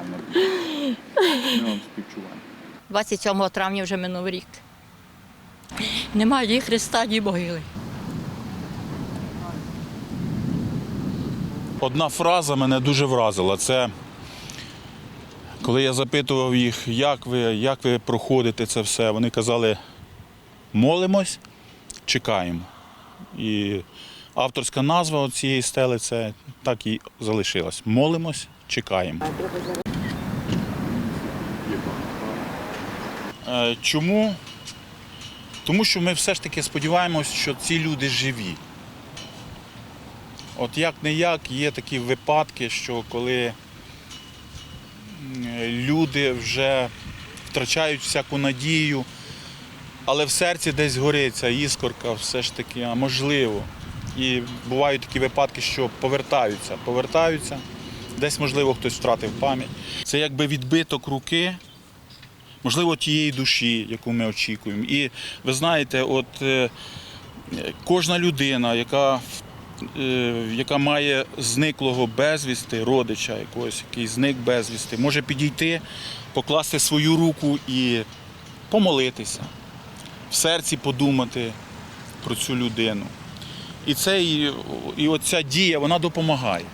біда. Ми вам співчуваємо. 27 травня вже минув рік. Немає ні Христа, ні могили. Одна фраза мене дуже вразила. Це коли я запитував їх, як ви, як ви проходите це все, вони казали, молимось, чекаємо. І авторська назва цієї стели це так і залишилась. Молимось, чекаємо. Чому? Тому що ми все ж таки сподіваємось, що ці люди живі. От як не як є такі випадки, що коли люди вже втрачають всяку надію, але в серці десь гориться іскорка, все ж таки, а можливо. І бувають такі випадки, що повертаються, повертаються, десь, можливо, хтось втратив пам'ять. Це якби відбиток руки, можливо, тієї душі, яку ми очікуємо. І ви знаєте, от е, кожна людина, яка е, яка має зниклого безвісти, родича якогось, який зник безвісти, може підійти, покласти свою руку і помолитися, в серці подумати про цю людину. І це і, оця дія вона допомагає.